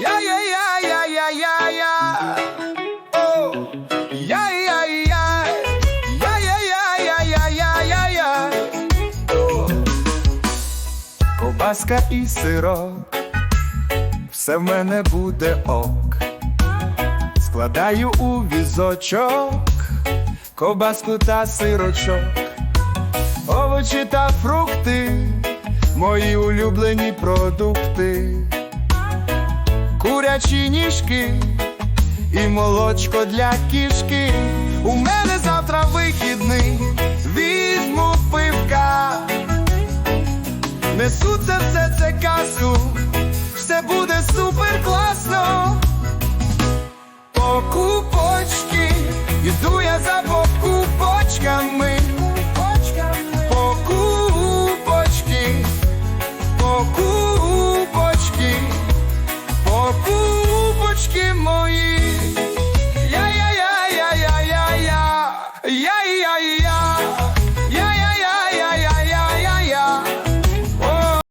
Я, я, я, я, я, і сирок, все в мене буде ок. Складаю у візочок, ковбаску та сирочок, овочі та фрукти, мої улюблені продукти, курячі ніжки і молочко для кішки. У мене завтра вихідний, візьму пивка. Несу це все це касу, все буде супер класно. Покупочки, іду Gorzkie moje